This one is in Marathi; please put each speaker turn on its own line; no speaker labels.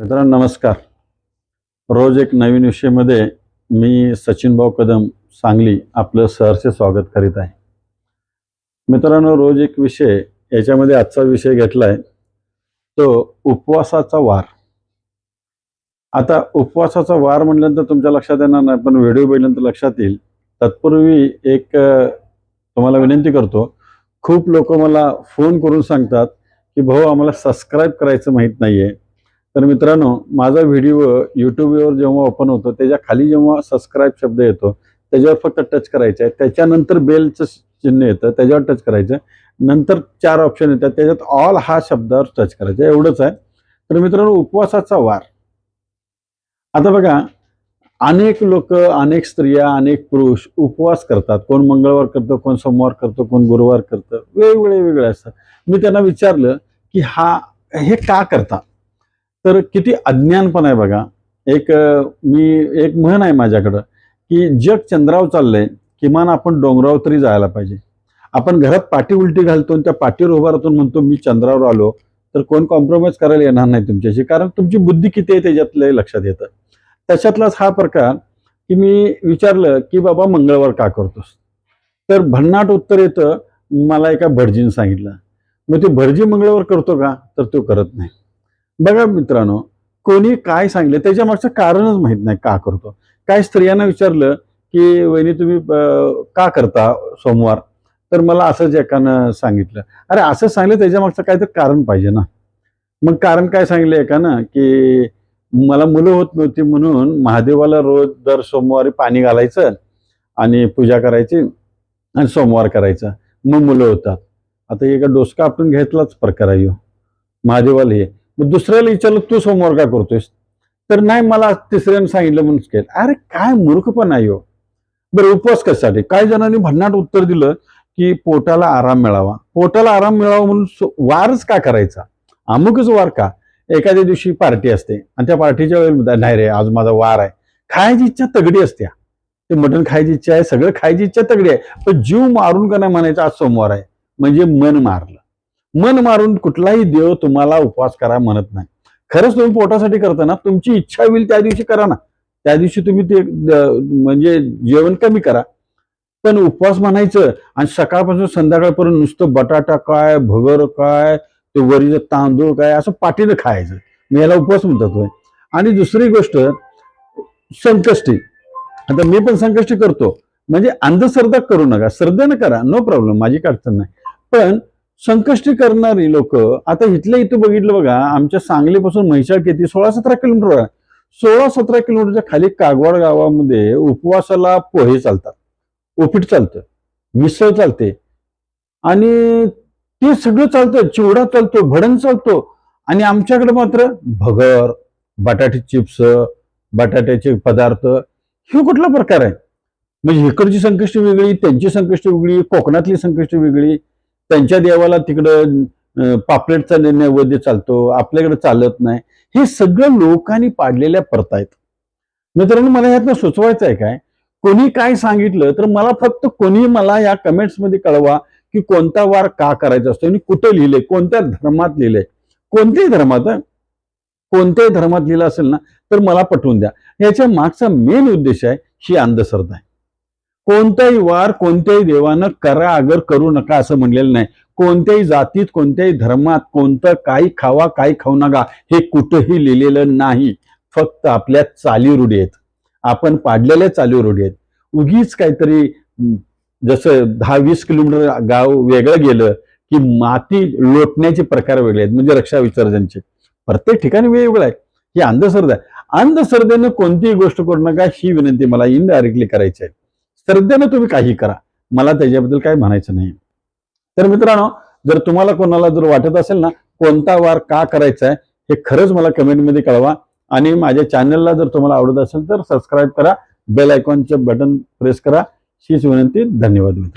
मित्रांनो नमस्कार. रोज एक नवीन विषयामध्ये मी सचिन भाऊ कदम सांगली आपलं सहर्ष स्वागत करीत आहे. मित्रांनो रोज एक विषय याच्यामध्ये आजचा विषय घेतला आहे तो उपवासाचा वार. आता उपवासाचा वार म्हटल्यानंतर तुमच्या लक्षात येणार नाही पण व्हिडिओ बघितल्यानंतर लक्षात येईल. तत्पूर्वी एक तुम्हाला विनंती करतो खूप लोक मला फोन करून सांगतात की भाऊ आम्हाला सबस्क्राईब करायचं माहीत नाही आहे तर मित्रांनो माझा व्हिडिओ यूट्यूबवर जेव्हा ओपन होतो त्याच्याखाली जेव्हा सबस्क्राईब शब्द येतो त्याच्यावर फक्त टच करायचं आहे त्याच्यानंतर बेलचं चिन्ह येतं त्याच्यावर टच करायचं नंतर चार ऑप्शन येतात त्याच्यात ऑल हा शब्दावर टच करायचं एवढंच आहे. तर मित्रांनो उपवासाचा वार. आता बघा अनेक लोक अनेक स्त्रिया अनेक पुरुष उपवास करतात. कोण मंगळवार करतो कोण सोमवार करतो कोण गुरुवार करतं. वेगवेगळे वेगळे असतात. मी त्यांना विचारलं की हा हे का करता? तर किती अज्ञानपण आहे बघा. एक मी एक म्हण आहे माझ्याकडं की जग चंद्रावर चाललंय किमान आपण डोंगरावर तरी जायला पाहिजे. आपण घरात पाठी उलटी घालतो आणि त्या पाठीवर उभा राहतो म्हणतो मी चंद्रावर आलो तर कोण कॉम्प्रोमाइज करायला येणार नाही तुमच्याशी कारण तुमची बुद्धी किती आहे त्याच्यातलं लक्षात येतं. त्याच्यातलाच हा प्रकार की मी विचारलं की बाबा मंगळवार का करतोस? तर भन्नाट उत्तर येतं मला एका भटजीनं सांगितलं. मग ते भटजी मंगळवार करतो का? तर तो करत नाही. बघा मित्रांनो कोणी काय सांगितलं त्याच्या मागचं कारणच माहीत नाही का करतो. काय स्त्रियांना विचारलं की वहिनी तुम्ही का करता सोमवार? तर मला असंच एकानं सांगितलं. अरे असं सांगितलं त्याच्या मागचं काहीतरी कारण पाहिजे ना. मग कारण काय सांगितलं एकानं? की मला मुलं होत नव्हती म्हणून महादेवाला रोज दर सोमवारी पाणी घालायचं आणि पूजा करायची आणि सोमवार करायचा. मग मुलं होतात. आता एका डोसका आपण घेतलाच प्रकार आहे महादेवाला हे. मग दुसऱ्याला विचारलं तू सोमवार का करतोयस? तर नाही मला तिसऱ्यानं सांगितलं म्हणून केलं. अरे काय मूर्ख पण आहे हो. बरं उपवास कशासाठी? काही जणांनी भन्नाट उत्तर दिलं की पोटाला आराम मिळावा. पोटाला आराम मिळावा म्हणून वारच का करायचा? अमुकच वार का? एखाद्या दिवशी पार्टी असते आणि त्या पार्टीच्या वेळेला नाही रे आज माझा वार आहे. खायची इच्छा तगडी असते. ते मटण खायची इच्छा आहे सगळं खायची इच्छा तगडी आहे. पण जीव मारून का नाही म्हणायचा आज सोमवार आहे? म्हणजे मन मारलं. मन मारून कुठलाही देव तुम्हाला उपवास करा म्हणत नाही. खरंच तुम्ही पोटासाठी करता ना तुमची इच्छा होईल त्या दिवशी करा ना. त्या दिवशी तुम्ही ते म्हणजे जेवण कमी करा. पण उपवास म्हणायचं आणि सकाळपासून संध्याकाळपर्यंत नुसतं बटाटा काय भगर काय ते वरीचं तांदूळ काय असं पाठीनं खायचं. मी याला उपवास म्हणतात आणि दुसरी गोष्ट संकष्टी. आता मी पण संकष्टी करतो. म्हणजे अंधश्रद्धा करू नका. श्रद्धेनं करा. नो प्रॉब्लेम माझी अडचण नाही. पण संकष्टी करणारी लोक आता इथल्या इथं बघितलं बघा आमच्या सांगलीपासून म्हैसाळ किती? सोळा सतरा किलोमीटर आहे. सोळा सतरा किलोमीटरच्या खाली कागवाड गावामध्ये उपवासाला पोहे चालतात. उपीट चालतं मिसळ चालते. आणि ते सगळं चालतं चिवडा चालतो भडण चालतो. आणि आमच्याकडे मात्र भगर बटाटे चिप्स बटाट्याचे पदार्थ हे कुठला प्रकार आहे? म्हणजे इकडची संकष्टी वेगळी त्यांची संकष्टी वेगळी कोकणातली संकष्टी वेगळी त्यांच्या देवाला तिकडं पापलेटचा निर्णय नैवेद्य चालतो आपल्याकडे चालत नाही. हे सगळं लोकांनी पाडलेल्या परत आहेत. मित्रांनो मला यातनं सुचवायचं आहे काय? कोणी काय सांगितलं तर मला फक्त कोणी मला या कमेंट्समध्ये कळवा की कोणता वार का करायचा असतो आणि कुठं लिहिलंय कोणत्या धर्मात लिहिलंय कोणत्याही धर्मात कोणत्याही धर्मात लिहिलं असेल ना तर मला पटवून द्या. याच्या मागचा मेन उद्देश आहे ही अंधश्रद्धा आहे. कोणताही वार कोणत्याही देवानं करा अगर करू नका असं म्हणलेलं नाही. कोणत्याही जातीत कोणत्याही धर्मात कोणतं काही खावा काही खाऊ नका हे कुठंही लिहिलेलं नाही. फक्त आपल्या चाली रूढी आहेत. आपण पाडलेल्या चाली रूढी आहेत. उगीच काहीतरी जसं दहा वीस किलोमीटर गाव वेगळं गेलं की माती लोटण्याचे प्रकार वेगळे आहेत म्हणजे रक्षा विसर्जनचे. प्रत्येक ठिकाणी वेगवेगळं आहे. ही अंधश्रद्धा आहे. अंधश्रद्धेनं कोणतीही गोष्ट करू नका ही विनंती मला इनडायरेक्टली करायची आहे. श्रद्धेनं तुम्ही काही करा. मला त्याच्याबद्दल काही म्हणायचं नाही. तर मित्रांनो जर तुम्हाला कोणाला जर वाटत असेल ना कोणता वार का करायचा आहे हे खरंच मला कमेंटमध्ये कळवा. आणि माझ्या चॅनलला जर तुम्हाला आवडत असेल तर सबस्क्राईब करा. बेल आयकॉनचं बटन प्रेस करा. हीच विनंती. धन्यवाद मित्र